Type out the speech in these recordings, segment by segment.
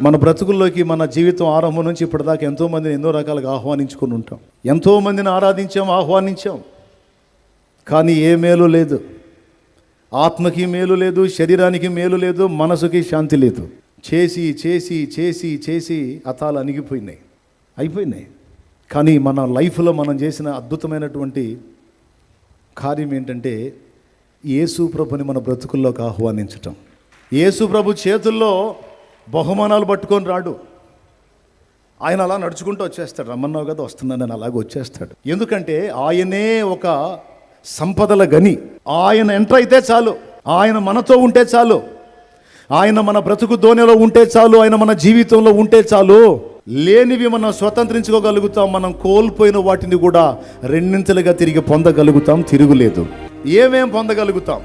మన బ్రతుకుల్లోకి మన జీవితం ఆరంభం నుంచి ఇప్పటిదాకా ఎంతోమందిని ఎన్నో రకాలుగా ఆహ్వానించుకొని ఉంటాం. ఎంతోమందిని ఆరాధించాం ఆహ్వానించాం. కానీ ఏ మేలు లేదు. ఆత్మకి మేలు లేదు శరీరానికి మేలు లేదు మనసుకి శాంతి లేదు. చేసి చేసి చేసి చేసి అతాలు అణిగిపోయినాయి. అయిపోయినాయి. కానీ మన లైఫ్లో మనం చేసిన అద్భుతమైనటువంటి కార్యం ఏంటంటే యేసు ప్రభుని మన బ్రతుకుల్లోకి ఆహ్వానించటం. యేసు ప్రభు చేతుల్లో బహుమానాలు పట్టుకొని రాడు. ఆయన అలా నడుచుకుంటూ వచ్చేస్తాడు. రమ్మన్నావు కదా వస్తున్నానని అలాగ వచ్చేస్తాడు. ఎందుకంటే ఆయనే ఒక సంపదల గని. ఆయన ఎంటర్ అయితే చాలు. ఆయన మనతో ఉంటే చాలు. ఆయన మన బ్రతుకు దోణిలో ఉంటే చాలు. ఆయన మన జీవితంలో ఉంటే చాలు. లేనివి మనం స్వతంత్రించుకోగలుగుతాం. మనం కోల్పోయిన వాటిని కూడా రెండింతలుగా తిరిగి పొందగలుగుతాం. తిరుగులేదు. ఏమేం పొందగలుగుతాం?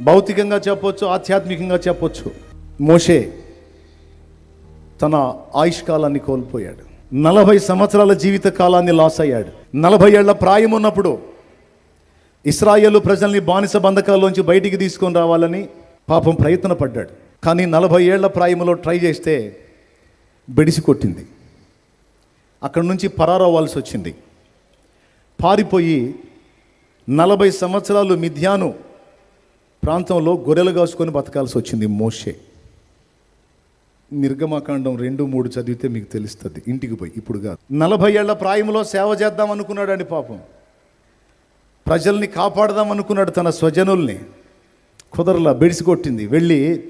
భౌతికంగా చెప్పొచ్చు ఆధ్యాత్మికంగా చెప్పొచ్చు. మోషే తన ఆయుష్కాలాన్ని కోల్పోయాడు. నలభై సంవత్సరాల జీవిత కాలాన్ని లాస్ అయ్యాడు. నలభై ఏళ్ళ ప్రాయం ఉన్నప్పుడు ఇస్రాయేలు ప్రజల్ని బానిస బంధకాల్లోంచి బయటికి తీసుకొని రావాలని పాపం ప్రయత్న పడ్డాడు కానీ నలభై ఏళ్ళ ప్రాయంలో ట్రై చేస్తే బెడిసి కొట్టింది. అక్కడి నుంచి పరారవ్వాల్సి వచ్చింది. పారిపోయి నలభై సంవత్సరాలు మిథ్యాను ప్రాంతంలో గొర్రెలు కాసుకొని బతకాల్సి వచ్చింది మోషే. నిర్గమకాండం రెండు మూడు చదివితే మీకు తెలుస్తుంది. ఇంటికి పోయి. ఇప్పుడు కాదు. నలభై ఏళ్ళ ప్రాయంలో సేవ చేద్దాం అనుకున్నాడండి పాపం. ప్రజల్ని కాపాడదాం అనుకున్నాడు తన స్వజనుల్ని. కుదరలా బెడిసి కొట్టింది. వెళ్ళి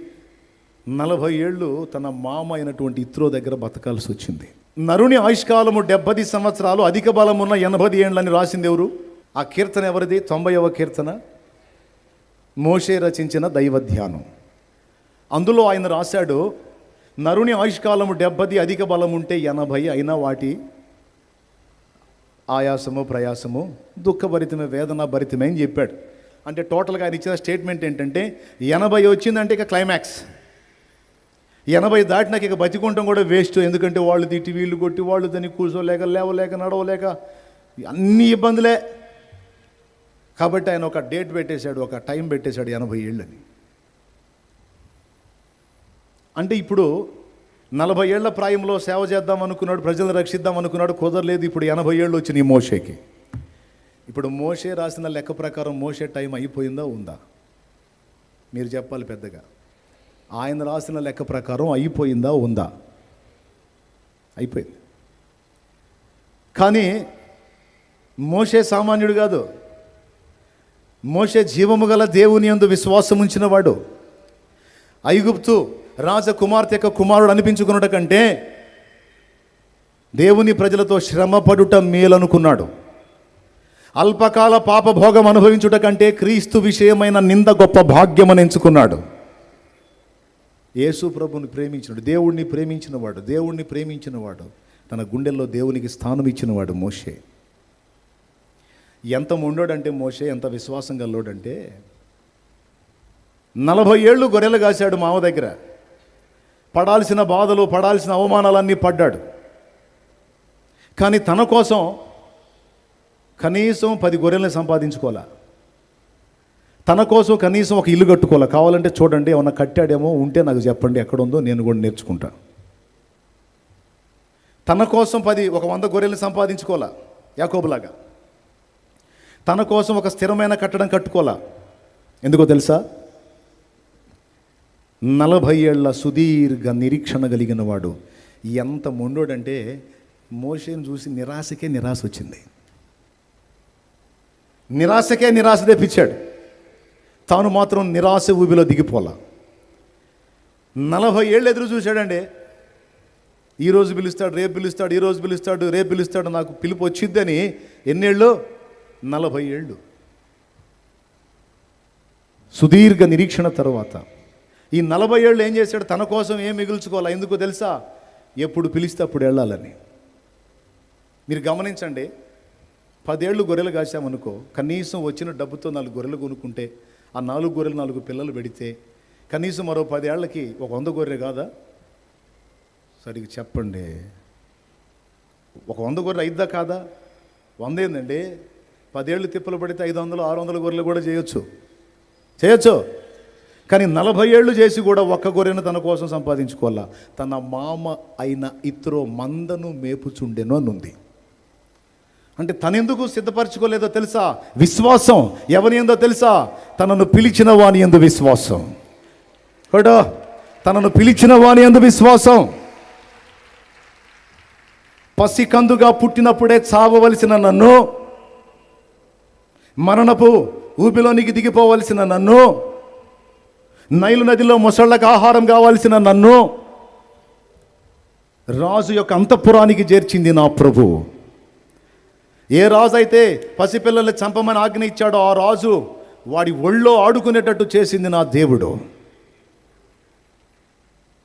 నలభై ఏళ్ళు తన మామ అయినటువంటి ఇత్రో దగ్గర బతకాల్సి వచ్చింది. నరుని ఆయుష్కాలము డెబ్బది సంవత్సరాలు అధిక బలం ఉన్న ఎనభై ఏళ్ళని రాసింది ఎవరు? ఆ కీర్తన ఎవరిది? తొంభైవ కీర్తన. మోషే రచించిన దైవ ధ్యానం అందులో ఆయన రాశాడు నరుని ఆయుష్కాలము డెబ్బది అధిక బలం ఉంటే ఎనభై అయినా వాటి ఆయాసము ప్రయాసము దుఃఖభరితమే వేదన భరితమే అని చెప్పాడు. అంటే టోటల్గా ఆయన ఇచ్చిన స్టేట్మెంట్ ఏంటంటే ఎనభై వచ్చిందంటే ఇక క్లైమాక్స్. ఎనభై దాటినాక ఇక బతికుంటాం కూడా వేస్ట్ ఎందుకంటే వాళ్ళు తిట్టి వీళ్ళు కొట్టి వాళ్ళు దాన్ని కూర్చోలేక లేవలేక నడవలేక అన్ని ఇబ్బందులే. కాబట్టి ఆయన ఒక డేట్ పెట్టేశాడు ఒక టైం పెట్టేశాడు ఎనభై ఏళ్ళని. అంటే ఇప్పుడు నలభై ఏళ్ళ ప్రాయంలో సేవ చేద్దాం అనుకున్నాడు ప్రజలను రక్షిద్దాం అనుకున్నాడు కుదరలేదు ఇప్పుడు ఎనభై ఏళ్ళు వచ్చినాయి మోషేకి. ఇప్పుడు మోషే రాసిన లెక్క ప్రకారం మోషే టైం అయిపోయిందా ఉందా? మీరు చెప్పాలి పెద్దగా. ఆయన రాసిన లెక్క ప్రకారం అయిపోయిందా ఉందా? అయిపోయింది. కానీ మోషే సామాన్యుడు కాదు. మోషే జీవము గల దేవుని యందు విశ్వాసం ఉంచినవాడు. ఐగుప్తు రాజకుమార్తె యొక్క కుమారుడు అనిపించుకున్నట కంటే దేవుని ప్రజలతో శ్రమపడుట మేలనుకున్నాడు. అల్పకాల పాపభోగం అనుభవించుట కంటే క్రీస్తు విషయమైన నింద గొప్ప భాగ్యమని ఎంచుకున్నాడు. యేసు ప్రభుని ప్రేమించినాడు. దేవుణ్ణి ప్రేమించినవాడు. దేవుణ్ణి ప్రేమించినవాడు. తన గుండెల్లో దేవునికి స్థానం ఇచ్చినవాడు మోషే. ఎంత మొండోడంటే మోషే ఎంత విశ్వాసం గల్లోడంటే నలభై ఏళ్ళు గొర్రెలు కాశాడు మావ దగ్గర. పడాల్సిన బాధలు పడాల్సిన అవమానాలన్నీ పడ్డాడు. కానీ తన కోసం కనీసం పది గొర్రెల్ని సంపాదించుకోవాలా? తన కోసం కనీసం ఒక ఇల్లు కట్టుకోవాలి? కావాలంటే చూడండి ఏమన్నా కట్టాడేమో ఉంటే నాకు చెప్పండి ఎక్కడ ఉందో నేను కూడా నేర్చుకుంటా. తన కోసం పది ఒక వంద గొర్రెల్ని సంపాదించుకోవాలా? యాకోబులాగా. తన కోసం ఒక స్థిరమైన కట్టడం కట్టుకోవాలా? ఎందుకో తెలుసా? నలభై ఏళ్ళ సుదీర్ఘ నిరీక్షణ కలిగిన వాడు ఎంత మొండోడంటే మోషేని చూసి నిరాశకే నిరాశ వచ్చింది. నిరాశకే నిరాశ తెప్పించాడు. తాను మాత్రం నిరాశ ఊబిలో దిగిపోలా. నలభై ఏళ్ళు ఎదురు చూశాడండి. ఈ రోజు పిలుస్తాడు రేపు పిలుస్తాడు ఈరోజు పిలుస్తాడు రేపు పిలుస్తాడు నాకు పిలుపు వచ్చిద్దని ఎన్నేళ్ళు? నలభై ఏళ్ళు. సుదీర్ఘ నిరీక్షణ తర్వాత ఈ నలభై ఏళ్ళు ఏం చేశాడు? తన కోసం ఏం మిగుల్చుకోవాలా ఎందుకో తెలుసా? ఎప్పుడు పిలిస్తే అప్పుడు వెళ్ళాలని. మీరు గమనించండి పదేళ్ళు గొర్రెలు కాసామనుకో కనీసం వచ్చిన డబ్బుతో నాలుగు గొర్రెలు కొనుక్కుంటే ఆ నాలుగు గొర్రెలు నాలుగు పిల్లలు పెడితే కనీసం మరో పదేళ్ళకి ఒక వంద గొర్రె కాదా? సరిగ్గా చెప్పండి. ఒక వంద గొర్రె అయిద్దా కాదా? వంద ఏందండి? పదేళ్ళు తిప్పలు పడితే ఐదు వందలు ఆరు వందల గొర్రెలు కూడా చేయొచ్చు. చేయొచ్చు. కానీ నలభై ఏళ్ళు చేసి కూడా ఒక్క గొర్రెను తన కోసం సంపాదించుకోవాలా? తన మామ అయిన ఇతరో మందను మేపుచుండెను అని ఉంది అంటే తనెందుకు సిద్ధపరచుకోలేదో తెలుసా? విశ్వాసం. ఎవరి ఎందో తెలుసా? తనను పిలిచిన వాని ఎందు విశ్వాసం. హోడో తనను పిలిచిన వాని ఎందు విశ్వాసం. పసికందుగా పుట్టినప్పుడే చావవలసిన నన్ను మరణపు ఊపిలోనికి దిగిపోవలసిన నన్ను నైలు నదిలో మొసళ్ళకు ఆహారం కావాల్సిన నన్ను రాజు యొక్క అంతఃపురానికి చేర్చింది నా ప్రభు. ఏ రాజు అయితే పసిపిల్లల్ని చంపమని ఆజ్ఞ ఇచ్చాడో ఆ రాజు వాడి ఒళ్ళో ఆడుకునేటట్టు చేసింది నా దేవుడు.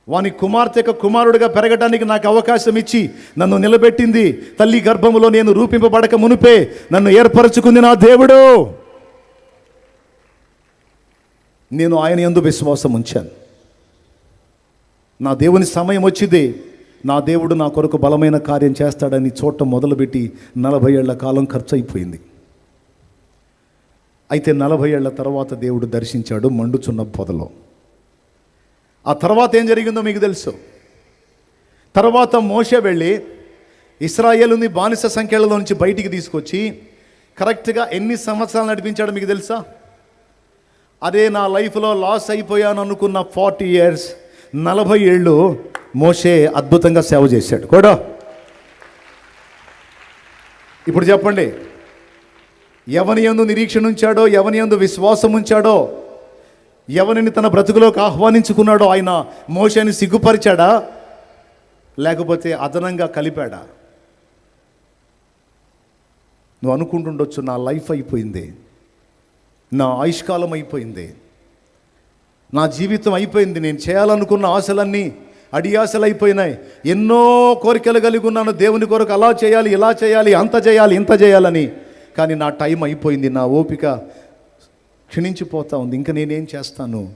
వాని కుమార్తె యొక్క కుమారుడిగా పెరగడానికి నాకు అవకాశం ఇచ్చి నన్ను నిలబెట్టింది. తల్లి గర్భములో నేను రూపింపబడక మునిపే నన్ను ఏర్పరచుకుంది నా దేవుడు. నేను ఆయన ఎందు విశ్వాసం ఉంచాను. నా దేవుని సమయం వచ్చింది. నా దేవుడు నా కొరకు బలమైన కార్యం చేస్తాడని చూడటం మొదలుపెట్టి నలభై ఏళ్ళ కాలం ఖర్చు అయిపోయింది అయితే నలభై ఏళ్ళ తర్వాత దేవుడు దర్శించాడు మండుచున్న పొదలో. ఆ తర్వాత ఏం జరిగిందో మీకు తెలుసు. తర్వాత మోస వెళ్ళి ఇస్రాయేలుని బానిస సంఖ్యలలో నుంచి బయటికి తీసుకొచ్చి కరెక్ట్గా ఎన్ని సంవత్సరాలు నడిపించాడో మీకు తెలుసా? అదే నా లైఫ్లో లాస్ అయిపోయాను అనుకున్న ఫార్టీ ఇయర్స్ నలభై ఏళ్ళు మోషే అద్భుతంగా సేవ చేశాడు. కూడా. ఇప్పుడు చెప్పండి ఎవని ఎందు నిరీక్షణ ఉంచాడో ఎవని ఎందు విశ్వాసం ఉంచాడో ఎవరిని తన బ్రతుకులోకి ఆహ్వానించుకున్నాడో ఆయన మోషని సిగ్గుపరిచాడా? లేకపోతే అదనంగా కలిపాడా? నువ్వు అనుకుంటుండొచ్చు నా లైఫ్ అయిపోయింది. నా ఆయుష్కాలం అయిపోయింది. నా జీవితం అయిపోయింది. నేను చేయాలనుకున్న ఆశలన్నీ అడియాసలు అయిపోయినాయి ఎన్నో కోరికలు కలిగి ఉన్నాను. దేవుని కొరకు అలా చేయాలి ఇలా చేయాలి అంత చేయాలి ఇంత చేయాలని. కానీ నా టైం అయిపోయింది. నా ఓపిక క్షీణించిపోతా ఉంది. ఇంకా నేనేం చేస్తాను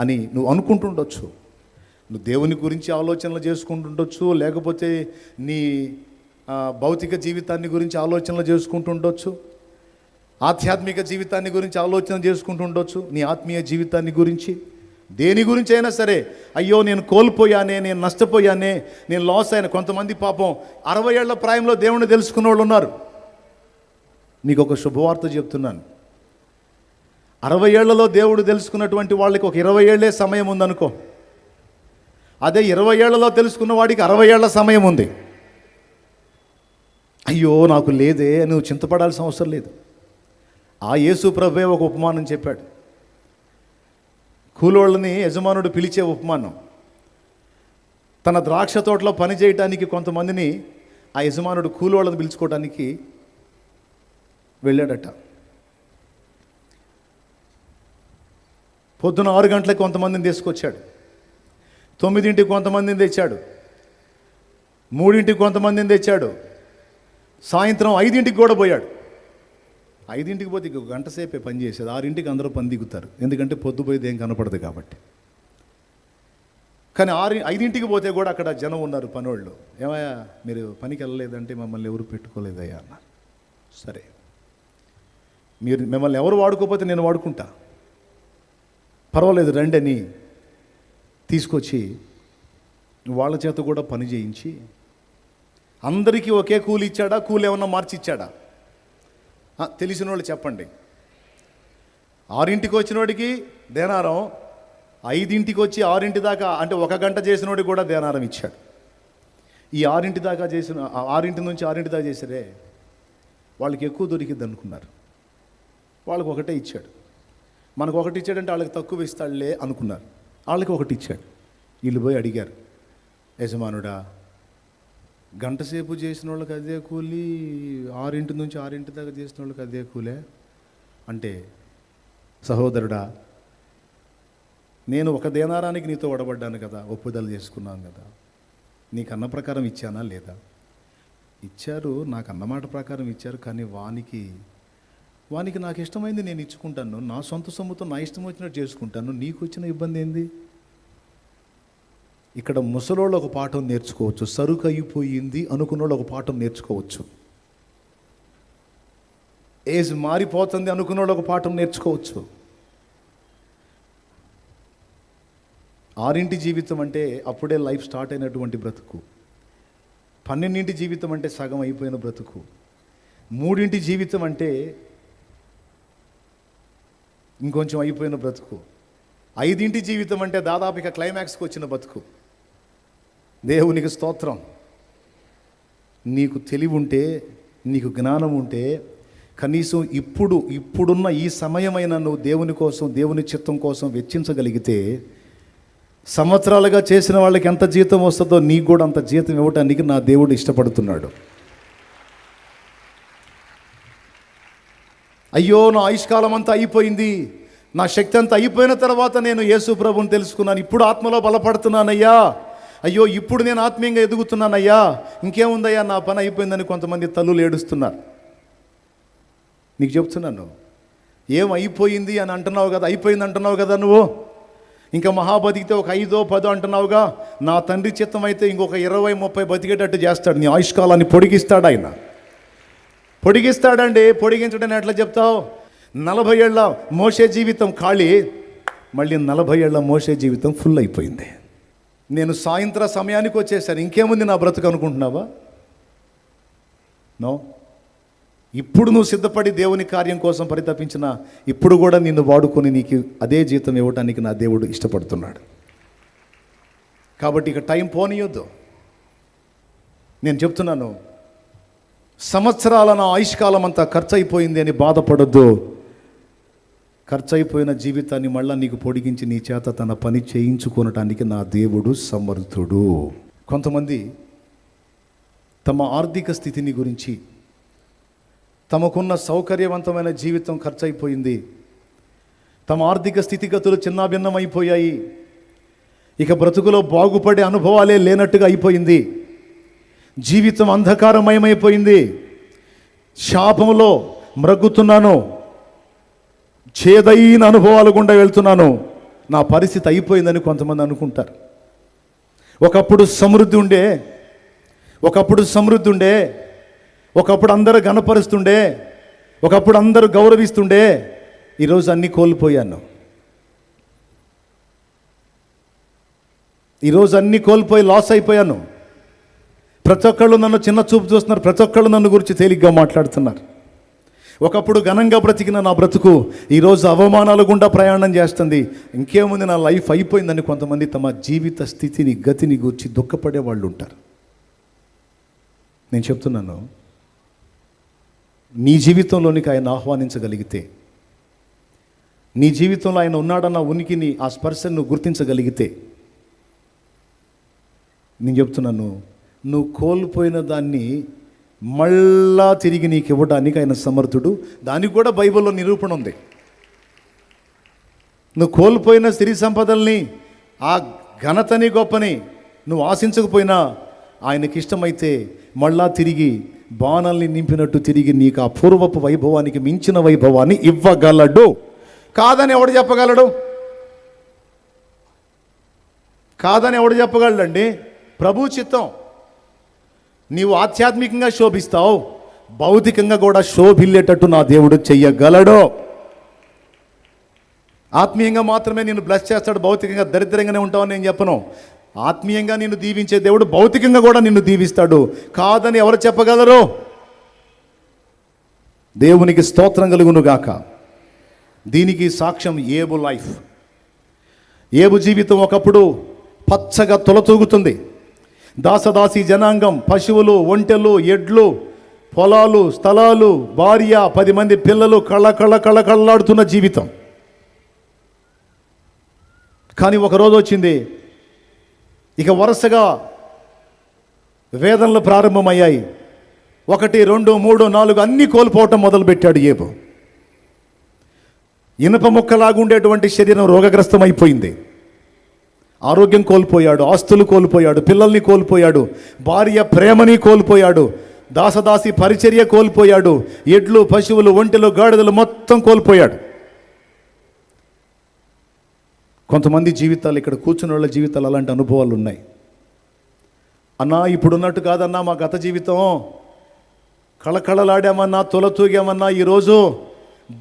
అని నువ్వు అనుకుంటుండొచ్చు. నువ్వు దేవుని గురించి ఆలోచనలు చేసుకుంటుండొచ్చు. లేకపోతే నీ భౌతిక జీవితాన్ని గురించి ఆలోచనలు చేసుకుంటుండొచ్చు. ఆధ్యాత్మిక జీవితాన్ని గురించి ఆలోచన చేసుకుంటూ ఉండొచ్చు. నీ ఆత్మీయ జీవితాన్ని గురించి. దేని గురించి అయినా సరే అయ్యో నేను కోల్పోయానే నేను నష్టపోయానే నేను లాస్ అయిన కొంతమంది పాపం అరవై ఏళ్ళ ప్రాయంలో దేవుణ్ణి తెలుసుకున్న వాళ్ళు ఉన్నారు. మీకు ఒక శుభవార్త చెప్తున్నాను. అరవై ఏళ్ళలో దేవుడు తెలుసుకున్నటువంటి వాళ్ళకి ఒక ఇరవై ఏళ్ళే సమయం ఉందనుకో. అదే ఇరవై ఏళ్ళలో తెలుసుకున్న వాడికి అరవై ఏళ్ళ సమయం ఉంది. అయ్యో నాకు లేదే నువ్వు చింతపడాల్సిన అవసరం లేదు. ఆ యేసు ప్రభే ఒక ఉపమానం చెప్పాడు. కూలోళ్ళని యజమానుడు పిలిచే ఉపమానం. తన ద్రాక్ష తోటలో పని చేయటానికి కొంతమందిని ఆ యజమానుడు కూలోళ్ళని పిలుచుకోవడానికి వెళ్ళాడట. పొద్దున ఆరు గంటలకు కొంతమందిని తీసుకొచ్చాడు. తొమ్మిదింటికి కొంతమందిని తెచ్చాడు. మూడింటికి కొంతమందిని తెచ్చాడు. సాయంత్రం ఐదింటికి కూడా పోయాడు. ఐదింటికి పోతే ఇంకొక గంట సేపే పని చేసేది ఆరింటికి అందరూ పని దిగుతారు. ఎందుకంటే పొద్దుపోయేది ఏం కనపడదు కాబట్టి. కానీ ఆరు ఐదింటికి పోతే కూడా అక్కడ జనం ఉన్నారు పనోళ్ళు. ఏమయ్యా మీరు పనికి వెళ్ళలేదంటే మమ్మల్ని ఎవరు పెట్టుకోలేదయ్యా అన్నారు సరే. మీరు మిమ్మల్ని ఎవరు వాడుకోకపోతే నేను వాడుకుంటా. పర్వాలేదు రండి అని తీసుకొచ్చి వాళ్ళ చేత కూడా పని చేయించి అందరికీ ఒకే కూలి ఇచ్చాడా? కూలి ఏమన్నా మార్చి ఇచ్చాడా తెలిసిన వాళ్ళు చెప్పండి. ఆరింటికి వచ్చినోడికి దేనారం? ఐదింటికి వచ్చి ఆరింటి దాకా అంటే ఒక గంట చేసినోడికి కూడా దేనారం ఇచ్చాడు. ఈ ఆరింటి దాకా చేసిన ఆరింటి నుంచి ఆరింటి దాకా చేసిరే వాళ్ళకి ఎక్కువ దొరికింది అనుకున్నారు. వాళ్ళకి ఒకటే ఇచ్చాడు. మనకు ఒకటి ఇచ్చాడంటే వాళ్ళకి తక్కువ ఇస్తాడులే అనుకున్నారు. వాళ్ళకి ఒకటి ఇచ్చాడు. వీళ్ళు పోయి అడిగారు యజమానుడా గంటసేపు చేసిన వాళ్ళకి అదే కూలి ఆరింటి నుంచి ఆరింటి దాకా చేసిన వాళ్ళకి అదే కూలే? అంటే సహోదరుడా నేను ఒక దేనారానికి నీతో ఒడబడ్డాను కదా ఒప్పుదల చేసుకున్నాను కదా. నీకు అన్న ప్రకారం ఇచ్చానా లేదా? ఇచ్చారు నాకు అన్నమాట ప్రకారం ఇచ్చారు కానీ వానికి వానికి నాకు ఇష్టమైంది నేను ఇచ్చుకుంటాను. నా సొంత సొమ్ముతో నా ఇష్టం వచ్చినట్టు చేసుకుంటాను. నీకు వచ్చిన ఇబ్బంది ఏంది? ఇక్కడ ముసలోళ్ళు ఒక పాఠం నేర్చుకోవచ్చు. సరుకు అయిపోయింది అనుకున్నోళ్ళు ఒక పాఠం నేర్చుకోవచ్చు. ఏజ్ మారిపోతుంది అనుకున్నోళ్ళు ఒక పాఠం నేర్చుకోవచ్చు. ఆరింటి జీవితం అంటే అప్పుడే లైఫ్ స్టార్ట్ అయినటువంటి బ్రతుకు. పన్నెండింటి జీవితం అంటే సగం అయిపోయిన బ్రతుకు. మూడింటి జీవితం అంటే ఇంకొంచెం అయిపోయిన బ్రతుకు. ఐదింటి జీవితం అంటే దాదాపు ఇక క్లైమాక్స్కి వచ్చిన బ్రతుకు. దేవునికి స్తోత్రం. నీకు తెలివి ఉంటే నీకు జ్ఞానం ఉంటే కనీసం ఇప్పుడు ఇప్పుడున్న ఈ సమయమైన నువ్వు దేవుని కోసం దేవుని చిత్తం కోసం వెచ్చించగలిగితే సంవత్సరాలుగా చేసిన వాళ్ళకి ఎంత జీతం వస్తుందో నీకు కూడా అంత జీతం ఇవ్వటానికి నా దేవుడు ఇష్టపడుతున్నాడు. అయ్యో నా ఆయుష్కాలం అంతా అయిపోయింది. నా శక్తి అంతా అయిపోయిన తర్వాత నేను యేసు ప్రభుని తెలుసుకున్నాను. ఇప్పుడు ఆత్మలో బలపడుతున్నానయ్యా. అయ్యో ఇప్పుడు నేను ఆత్మీయంగా ఎదుగుతున్నానయ్యా. ఇంకేముందయ్యా నా పని అయిపోయిందని కొంతమంది తల్లులు ఏడుస్తున్నారు. నీకు చెప్తున్నాను ఏం అయిపోయింది అని అంటున్నావు కదా అయిపోయింది అంటున్నావు కదా నువ్వు? ఇంకా మహా బతికితే ఒక ఐదో పదో అంటున్నావుగా? నా తండ్రి చిత్తం అయితే ఇంకొక ఇరవై ముప్పై బతికేటట్టు చేస్తాడు. నీ ఆయుష్కాలాన్ని పొడిగిస్తాడు ఆయన. పొడిగిస్తాడండి పొడిగించడని ఎట్లా చెప్తావు? నలభై ఏళ్ళ మోసే జీవితం ఖాళీ మళ్ళీ నలభై ఏళ్ళ మోసే జీవితం ఫుల్ అయిపోయింది. నేను సాయంత్ర సమయానికి వచ్చేసాను. ఇంకేముంది నా బ్రతుకు అనుకుంటున్నావా? నో. ఇప్పుడు నువ్వు సిద్ధపడి దేవుని కార్యం కోసం పరితపించిన ఇప్పుడు కూడా నిన్ను వాడుకొని నీకు అదే జీతం ఇవ్వటానికి నా దేవుడు ఇష్టపడుతున్నాడు. కాబట్టి ఇక టైం పోనీయొద్దు. నేను చెప్తున్నాను సంవత్సరాల నా ఆయుష్కాలం అంతా ఖర్చు అయిపోయింది అని బాధపడొద్దు. ఖర్చయిపోయిన జీవితాన్ని మళ్ళా నీకు పొడిగించి నీ చేత తన పని చేయించుకోనటానికి నా దేవుడు సమర్థుడు. కొంతమంది తమ ఆర్థిక స్థితిని గురించి తమకున్న సౌకర్యవంతమైన జీవితం ఖర్చయిపోయింది తమ ఆర్థిక స్థితిగతులు చిన్నాభిన్నమైపోయాయి ఇక బ్రతుకులో బాగుపడే అనుభవాలే లేనట్టుగా అయిపోయింది జీవితం అంధకారమయమైపోయింది శాపంలో మ్రగ్గుతున్నాను చేదైన అనుభవాలు గుండా వెళ్తున్నాను. నా పరిస్థితి అయిపోయిందని కొంతమంది అనుకుంటారు. ఒకప్పుడు సమృద్ధి ఉండే ఒకప్పుడు సమృద్ధి ఉండే ఒకప్పుడు అందరూ గణపరుస్తుండే ఒకప్పుడు అందరూ గౌరవిస్తుండే ఈరోజు అన్నీ కోల్పోయాను. ఈరోజు అన్నీ కోల్పోయి లాస్ అయిపోయాను. ప్రతి ఒక్కళ్ళు నన్ను చిన్న చూపు చూస్తున్నారు ప్రతి ఒక్కళ్ళు నన్ను గురించి తేలిగ్గా మాట్లాడుతున్నారు. ఒకప్పుడు ఘనంగా బ్రతికిన నా బ్రతుకు ఈరోజు అవమానాల గుండా ప్రయాణం చేస్తుంది. ఇంకేముంది నా లైఫ్ అయిపోయిందని కొంతమంది తమ జీవిత స్థితిని గతిని గురించి దుఃఖపడే వాళ్ళు ఉంటారు. నేను చెప్తున్నాను నీ జీవితంలోనికి ఆయన ఆహ్వానించగలిగితే నీ జీవితంలో ఆయన ఉన్నాడన్న ఉనికిని ఆ స్పర్శను గుర్తించగలిగితే నేను చెప్తున్నాను నువ్వు కోల్పోయిన దాన్ని మళ్ళా తిరిగి నీకు ఇవ్వడానికి ఆయన సమర్థుడు. దానికి కూడా బైబిల్లో నిరూపణ ఉంది. నువ్వు కోల్పోయిన స్త్రీ సంపదల్ని ఆ ఘనతని గొప్పని నువ్వు ఆశించకపోయినా ఆయనకి ఇష్టమైతే మళ్ళా తిరిగి బాణల్ని నింపినట్టు తిరిగి నీకు ఆ పూర్వపు వైభవానికి మించిన వైభవాన్ని ఇవ్వగలడు. కాదని ఎవడు చెప్పగలడు? కాదని ఎవడు చెప్పగలడండి? ప్రభు చిత్తం. నీవు ఆధ్యాత్మికంగా శోభిస్తావు భౌతికంగా కూడా శోభిల్లేటట్టు నా దేవుడు చెయ్యగలడు. ఆత్మీయంగా మాత్రమే నేను బ్లెస్ చేస్తాడు భౌతికంగా దరిద్రంగానే ఉంటావని నేను చెప్పను. ఆత్మీయంగా నిన్ను దీవించే దేవుడు భౌతికంగా కూడా నిన్ను దీవిస్తాడు. కాదని ఎవరు చెప్పగలరు? దేవునికి స్తోత్రం కలుగును గాక దీనికి సాక్ష్యం ఏబు లైఫ్. ఏబు జీవితం ఒకప్పుడు పచ్చగా తొలతూగుతుంది. దాసదాసి జనాంగం పశువులు ఒంటెలు ఎడ్లు పొలాలు స్థలాలు భార్య పది మంది పిల్లలు కళ్ళ కళ్ళ కళ్ళ కళ్ళాడుతున్న జీవితం. కానీ ఒక రోజు వచ్చింది. ఇక వరుసగా వేదనలు ప్రారంభమయ్యాయి. ఒకటి రెండు మూడు నాలుగు అన్నీ కోల్పోవటం మొదలుపెట్టాడు ఏబు. ఇనప ముక్కలాగుండేటువంటి శరీరం రోగగ్రస్తమైపోయింది. ఆరోగ్యం కోల్పోయాడు ఆస్తులు కోల్పోయాడు పిల్లల్ని కోల్పోయాడు భార్య ప్రేమని కోల్పోయాడు దాసదాసి పరిచర్య కోల్పోయాడు ఎడ్లు పశువులు ఒంటెలు గాడిదలు మొత్తం కోల్పోయాడు. కొంతమంది జీవితాలు ఇక్కడ కూర్చున్న వాళ్ళ జీవితాలు అలాంటి అనుభవాలు ఉన్నాయి. అన్నా ఇప్పుడున్నట్టు కాదన్నా మా గత జీవితం. కళకళలాడామన్నా తొలతూగామన్నా ఈరోజు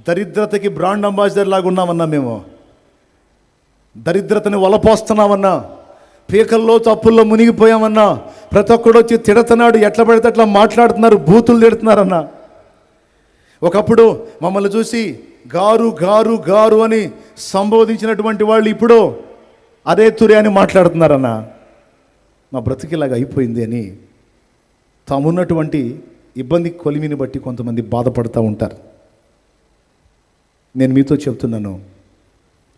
దరిద్రతకి బ్రాండ్ అంబాసిడర్ లాగా ఉన్నామన్నా మేము. దరిద్రతని వలపోస్తున్నామన్నా పీకల్లో తప్పుల్లో మునిగిపోయామన్నా ప్రతి ఒక్కడు వచ్చి తిడతన్నాడు ఎట్లా పడితే అట్లా మాట్లాడుతున్నారు బూతులు తిడుతున్నారన్నా. ఒకప్పుడు మమ్మల్ని చూసి గారు గారు గారు అని సంబోధించినటువంటి వాళ్ళు ఇప్పుడు అదే తురి అని మాట్లాడుతున్నారన్నా. మా బ్రతికిలాగా అయిపోయింది అని తామున్నటువంటి ఇబ్బంది కొలిమిని బట్టి కొంతమంది బాధపడుతూ ఉంటారు. నేను మీతో చెప్తున్నాను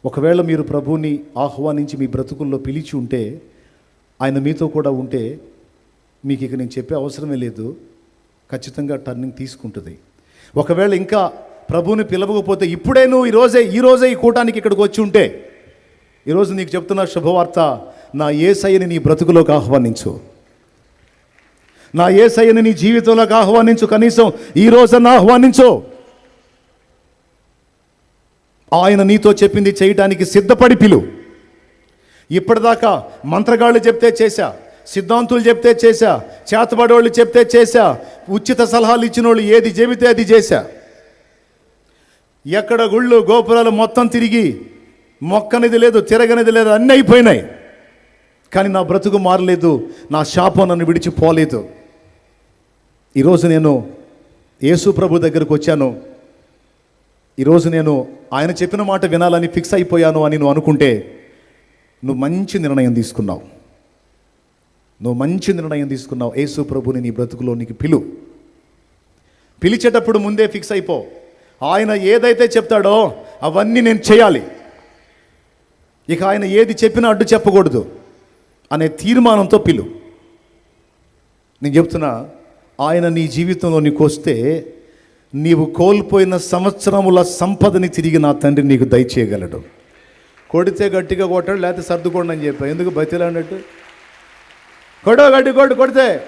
ఒకవేళ మీరు ప్రభువుని ఆహ్వానించి మీ బ్రతుకుల్లో పిలిచి ఉంటే ఆయన మీతో కూడా ఉంటే మీకు ఇక నేను చెప్పే అవసరమే లేదు. ఖచ్చితంగా టర్నింగ్ తీసుకుంటుంది. ఒకవేళ ఇంకా ప్రభువుని పిలవకపోతే ఇప్పుడే నువ్వు ఈరోజే ఈరోజే ఈ కూటానికి ఇక్కడికి వచ్చి ఉంటే ఈరోజు నీకు చెప్తున్న శుభవార్త నా ఏసయ్యని నీ బ్రతుకులోకి ఆహ్వానించు. నా ఏసయ్యని నీ జీవితంలోకి ఆహ్వానించు. కనీసం ఈ రోజన్నా ఆహ్వానించు. ఆయన నీతో చెప్పింది చేయటానికి సిద్ధపడి పిలు. ఇప్పటిదాకా మంత్రగాళ్ళు చెప్తే చేశా సిద్ధాంతులు చెప్తే చేశా చేతబడోళ్ళు చెప్తే చేశా ఉచిత సలహాలు ఇచ్చిన వాళ్ళు ఏది చెబితే అది చేశా. ఎక్కడ గుళ్ళు గోపురాలు మొత్తం తిరిగి మొక్కనిది లేదు తిరగనిది లేదు అన్నీ అయిపోయినాయి. కానీ నా బ్రతుకు మారలేదు నా శాపం నన్ను విడిచిపోలేదు. ఈరోజు నేను యేసు ప్రభు దగ్గరకు వచ్చాను. ఈరోజు నేను ఆయన చెప్పిన మాట వినాలని ఫిక్స్ అయిపోయాను అని నువ్వు అనుకుంటే నువ్వు మంచి నిర్ణయం తీసుకున్నావు. నువ్వు మంచి నిర్ణయం తీసుకున్నావు. యేసు ప్రభుని నీ బ్రతుకులో నీకు పిలు. పిలిచేటప్పుడు ముందే ఫిక్స్ అయిపో. ఆయన ఏదైతే చెప్తాడో అవన్నీ నేను చేయాలి. ఇక ఆయన ఏది చెప్పినా అడ్డు చెప్పకూడదు అనే తీర్మానంతో పిలు. నేను చెప్తున్నా ఆయన నీ జీవితంలో నీకు వస్తే నీవు కోల్పోయిన సంవత్సరముల సంపదని తిరిగి నా తండ్రి నీకు దయచేయగలడు. కొడితే గట్టిగా కొట్టాడు లేకపోతే సర్దుకోండి అని చెప్పా ఎందుకు బతిలా అన్నట్టు? కొడో గట్టి కొట్టు కొడితే.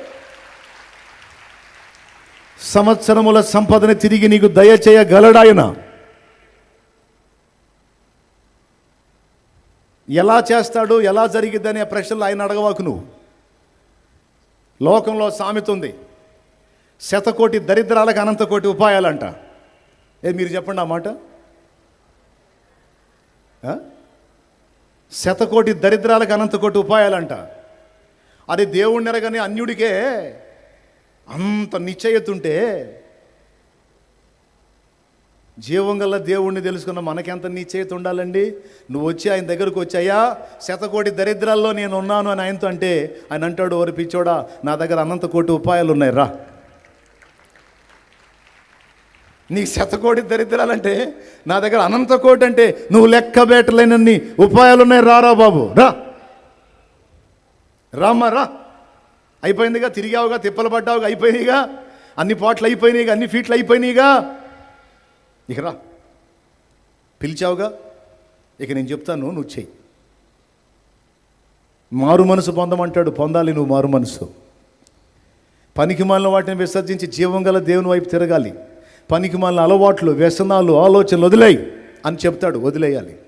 సంవత్సరముల సంపదని తిరిగి నీకు దయచేయగలడాయన ఎలా చేస్తాడు ఎలా జరిగిద్ది అనే ప్రశ్నలు ఆయన అడగవాకు నువ్వు. లోకంలో సామెత ఉంది. శతకోటి దరిద్రాలకు అనంతకోటి ఉపాయాలంట. ఏ మీరు చెప్పండి ఆ మాట. శతకోటి దరిద్రాలకు అనంతకోటి ఉపాయాలంట. అది దేవుణ్ణి ఎరగని అన్యుడికే అంత నిశ్చయతుంటే జీవం గల దేవుణ్ణి తెలుసుకున్న మనకెంత నిశ్చయత ఉండాలండి? నువ్వు వచ్చి ఆయన దగ్గరకు వచ్చాయా శతకోటి దరిద్రాల్లో నేను ఉన్నాను అని ఆయనతో అంటే ఆయన అంటాడు ఓరి పిచ్చోడా నా దగ్గర అనంత కోటి ఉపాయాలు ఉన్నాయి రా. నీ శతకోటి దరిద్రాలంటే నా దగ్గర అనంత కోటి అంటే నువ్వు లెక్క బేటలేనన్ని ఉపాయాలు ఉన్నాయి రారా బాబు రా. రామ్మా రా. అయిపోయిందిగా తిరిగావుగా తిప్పలు పడ్డావుగా అయిపోయినాయిగా అన్ని పాటలు అయిపోయినాయిగా అన్ని ఫీట్లు అయిపోయినాయిగా ఇక రా. పిలిచావుగా? ఇక నేను చెప్తాను నువ్వు చెయ్యి. మారు మనసు పొందమంటాడు పొందాలి నువ్వు మారు మనసు. పనికి మాలిన వాటిని విసర్జించి జీవం గల దేవుని వైపు తిరగాలి. పనికి మన అలవాట్లు వ్యసనాలు ఆలోచనలు వదిలేయి అని చెప్తాడు వదిలేయాలి.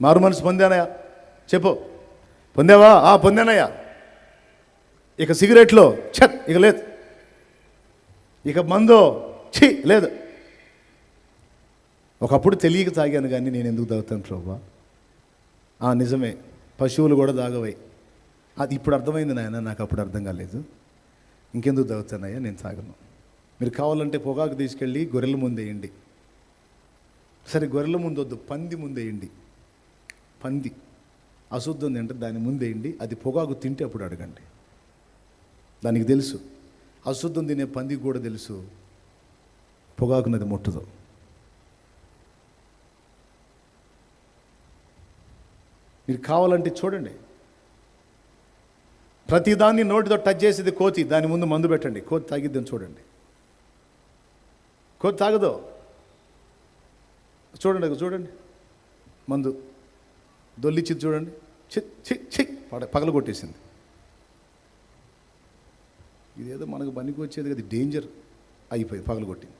మారు మనసు పొందానయా చెప్పు. పొందావా? ఆ పొందానయ్యా. ఇక సిగరెట్లో ఛత్ ఇక లేదు. ఇక మందో ఛీ లేదు. ఒకప్పుడు తెలియక తాగాను కానీ నేను ఎందుకు తాగుతాను ప్రభా? ఆ నిజమే. పశువులు కూడా తాగవై. అది ఇప్పుడు అర్థమైంది నాయన నాకు అప్పుడు అర్థం కాలేదు. ఇంకెందుకు తాగుతానయ్యా? నేను తాగను. మీరు కావాలంటే పొగాకు తీసుకెళ్ళి గొర్రెల ముందేయండి సరే గొర్రెల ముందు వద్దు పంది ముందేయండి పంది అశుద్ధం ఉంది అంటే దాని ముందేయండి అది పొగాకు తింటే అప్పుడు అడగండి. దానికి తెలుసు అశుద్ధం తినే పందికి కూడా తెలుసు పొగాకునది ముట్టదు. మీరు కావాలంటే చూడండి. ప్రతిదాన్ని నోటితో టచ్ చేసేది కోతి దాని ముందు మందు పెట్టండి. కోతి తాగిద్దని చూడండి. కొద్ది తాగదు. చూడండి చూడండి. మందు. దొల్లిచ్చింది చూడండి. చి చి చి పడ పగల కొట్టేసింది. ఇదేదో మనకు పనికి వచ్చేది కదా డేంజర్ అయిపోయింది పగల కొట్టింది.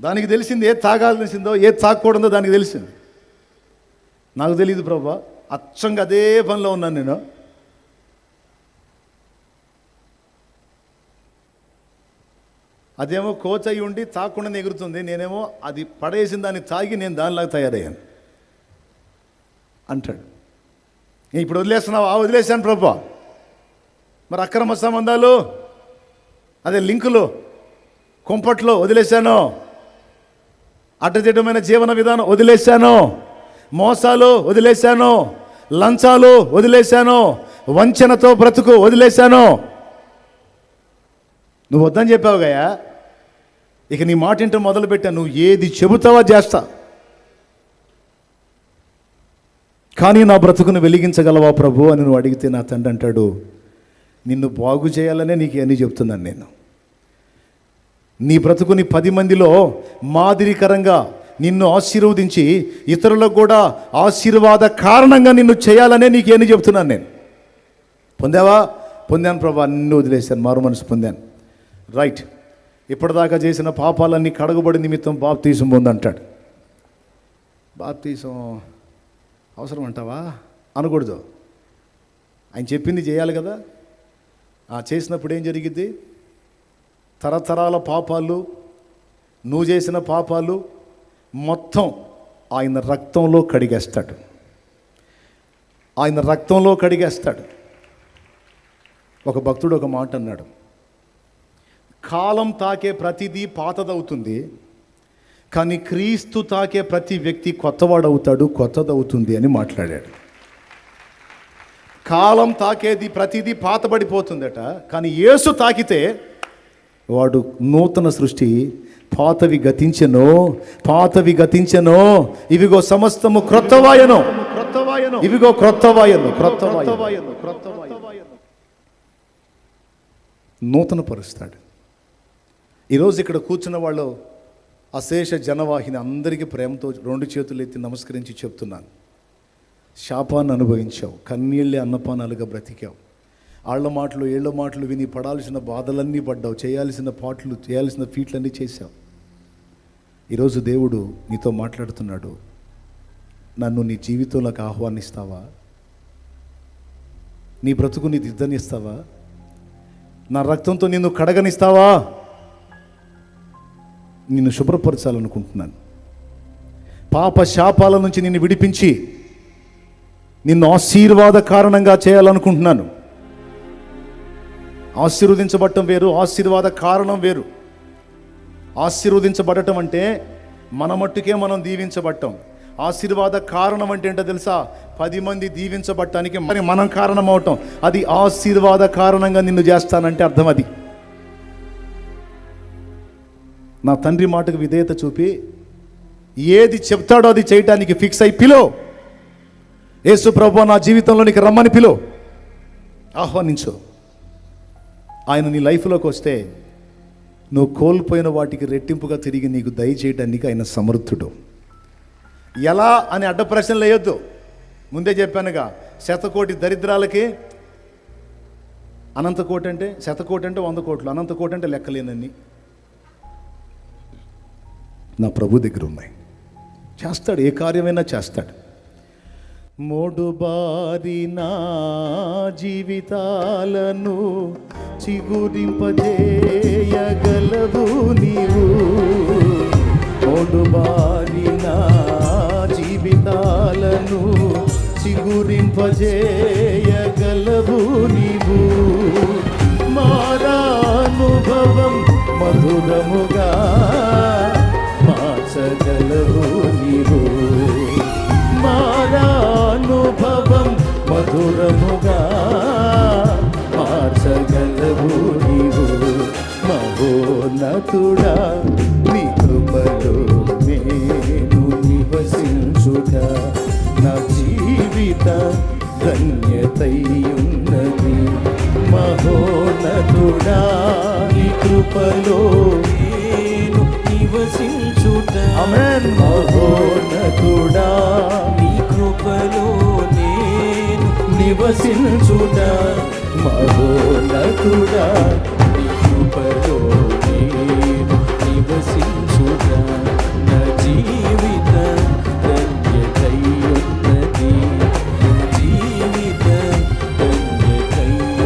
దానికి తెలిసింది ఏది తాగాల్సిందో ఏది తాగకూడదో దానికి తెలిసింది. నాకు తెలియదు ప్రభా. అచ్చంగా అదే పనిలో ఉన్నాను నేను. అదేమో కోచ్ అయి ఉండి తాకుండా ఎగురుతుంది నేనేమో అది పడేసిన దాన్ని తాగి నేను దానిలాగా తయారయ్యాను. అంటాడు. ఇప్పుడు వదిలేస్తున్నావు? "ఆ, వదిలేశాను ప్రభా. మరి అక్రమ సంబంధాలు అదే లింకులు కుంపట్లో వదిలేశాను. అడ్డదిడ్డమైన జీవన విధానం వదిలేశాను. మోసాలు వదిలేశాను. లంచాలు వదిలేశాను. వంచనతో బ్రతుకు వదిలేశాను. నువ్వు వద్దని చెప్పావు గయా ఇక నీ మాట ఇంటర్ మొదలు పెట్టా నువ్వు ఏది చెబుతావో చేస్తా. కానీ నా బ్రతుకును వెలిగించగలవా ప్రభు అని నువ్వు అడిగితే నా తండ్రి అంటాడు నిన్ను బాగు చేయాలనే నీకు అన్నీ చెప్తున్నాను నేను. నీ బ్రతుకుని పది మందిలో మాదిరికరంగా నిన్ను ఆశీర్వదించి ఇతరులకు కూడా ఆశీర్వాద కారణంగా నిన్ను చేయాలనే నీకు ఏమి చెప్తున్నాను నేను. పొందావా? పొందాను ప్రభా. నిన్ను వదిలేశాను. మారు మనసు పొందాను. రైట్. ఇప్పటిదాకా చేసిన పాపాలన్నీ కడగబడి నిమిత్తం బాప్తీసం పొందంటాడు. బాప్తీసం అవసరం అంటావా అనకూడదు. ఆయన చెప్పింది చేయాలి కదా. ఆ చేసినప్పుడు ఏం జరిగిద్ది? తరతరాల పాపాలు నువ్వు చేసిన పాపాలు మొత్తం ఆయన రక్తంలో కడిగేస్తాడు. ఆయన రక్తంలో కడిగేస్తాడు. ఒక భక్తుడు ఒక మాట అన్నాడు. కాలం తాకే ప్రతిదీ పాతదవుతుంది. కానీ క్రీస్తు తాకే ప్రతి వ్యక్తి కొత్తవాడవుతాడు కొత్తదవుతుంది అని మాట్లాడాడు. కాలం తాకేది ప్రతిదీ పాతబడిపోతుందట. కానీ యేసు తాకితే వాడు నూతన సృష్టి పాతవి గతించెను పాతవి గతించెను ఇవిగో సమస్తము క్రొత్తవాయను. క్రొత్తవాయను ఇవిగో క్రొత్తవాయను క్రొత్తవాయను. క్రొత్తవాయను నూతన పరుస్తాడు ఈరోజు ఇక్కడ కూర్చున్న వాళ్ళు అశేష జనవాహిని అందరికీ ప్రేమతో రెండు చేతులు ఎత్తి నమస్కరించి చెప్తున్నాను. శాపాన్ని అనుభవించావు కన్నీళ్ళే అన్నపానాలుగా బ్రతికావు. ఆళ్ళ మాటలు ఏళ్ళ మాటలు విని పడాల్సిన బాధలన్నీ పడ్డావు చేయాల్సిన పాటలు చేయాల్సిన ఫీట్లన్నీ చేశావు. ఈరోజు దేవుడు నీతో మాట్లాడుతున్నాడు. నన్ను నీ జీవితంలోకి ఆహ్వానిస్తావా? నీ బ్రతుకు నీ దిద్దనిస్తావా? నా రక్తంతో నిన్ను కడగనిస్తావా? నిన్ను శుభ్రపరచాలనుకుంటున్నాను. పాప శాపాల నుంచి నిన్ను విడిపించి నిన్ను ఆశీర్వాద కారణంగా చేయాలనుకుంటున్నాను. ఆశీర్వదించబడటం వేరు ఆశీర్వాద కారణం వేరు. ఆశీర్వదించబడటం అంటే మన మట్టుకే మనం దీవించబడటం. ఆశీర్వాద కారణం అంటే ఏంటో తెలుసా? పది మంది దీవించబడటానికి మరి మనం కారణం అవటం అది ఆశీర్వాద కారణంగా నిన్ను చేస్తానంటే అర్థం అది. నా తండ్రి మాటకు విధేయత చూపి ఏది చెప్తాడో అది చేయటానికి ఫిక్స్ అయి పిలో. యేసు ప్రభు నా జీవితంలో నీకు రమ్మని పిలో. ఆహ్వానించు. ఆయన నీ లైఫ్లోకి వస్తే నువ్వు కోల్పోయిన వాటికి రెట్టింపుగా తిరిగి నీకు దయచేయడానికి ఆయన సమర్థుడు. ఎలా అని అడ్డ ప్రశ్నలు వేయొద్దు. ముందే చెప్పానుగా శతకోటి దరిద్రాలకి అనంత కోటి అంటే శతకోటి అంటే వంద కోట్లు అనంత కోటి అంటే లెక్కలేనన్ని. నా ప్రభు దగ్గర ఉన్నాయి. చేస్తాడు ఏ కార్యమైనా చేస్తాడు. మోడుబారి నా జీవితాలను చిగురింపజేయగలవు నీవు. మోడుబారి నా జీవితాలను చిగురింపజేయగలవు నీవు. మారానుభవం మధురముగా మార్చగలవు నీవు. మారానుభవం మధురముగా మార్చగలవు నీవు. మహోన్నతుడా నీ కృపలో నేను నివసించుట. నా జీవిత ధన్యతయున్నది. మహోన్నతుడా నీ కృపలో నివసించుట మహోన్నతుడా నీ కృపలో నేను నివసించుట. మహోన్నతుడా నీ కృపలో నేను నివసించుట. నా జీవిత ధన్యతయ్యున్నది జీవిత ధన్యతయ్యున్నది